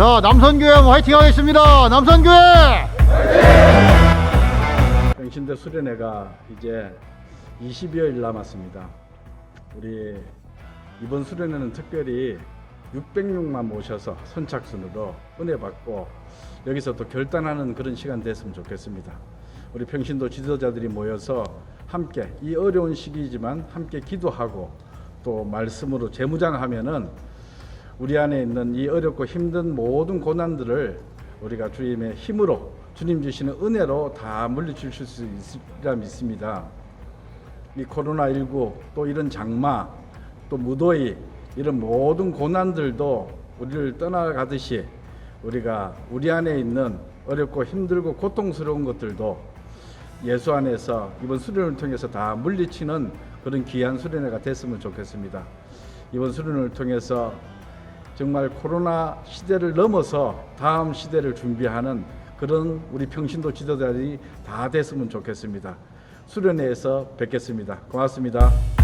자, 남선교회 화이팅 하겠습니다. 남선교회! 병신대 수련회가 이제 20여일 남았습니다. 우리 이번 수련회는 특별히 606만 모셔서 선착순으로 은혜 받고 여기서 또 결단하는 그런 시간 됐으면 좋겠습니다. 우리 평신도 지도자들이 모여서 함께 이 어려운 시기이지만 함께 기도하고 또 말씀으로 재무장하면은 우리 안에 있는 이 어렵고 힘든 모든 고난들을 우리가 주님의 힘으로 주님 주시는 은혜로 다 물리칠 수 있으리라 믿습니다. 이 코로나19 또 이런 장마 또 무더위 이런 모든 고난들도 우리를 떠나가듯이 우리가 우리 안에 있는 어렵고 힘들고 고통스러운 것들도 예수 안에서 이번 수련을 통해서 다 물리치는 그런 귀한 수련회가 됐으면 좋겠습니다. 이번 수련을 통해서 정말 코로나 시대를 넘어서 다음 시대를 준비하는 그런 우리 평신도 지도자들이 다 됐으면 좋겠습니다. 수련회에서 뵙겠습니다. 고맙습니다.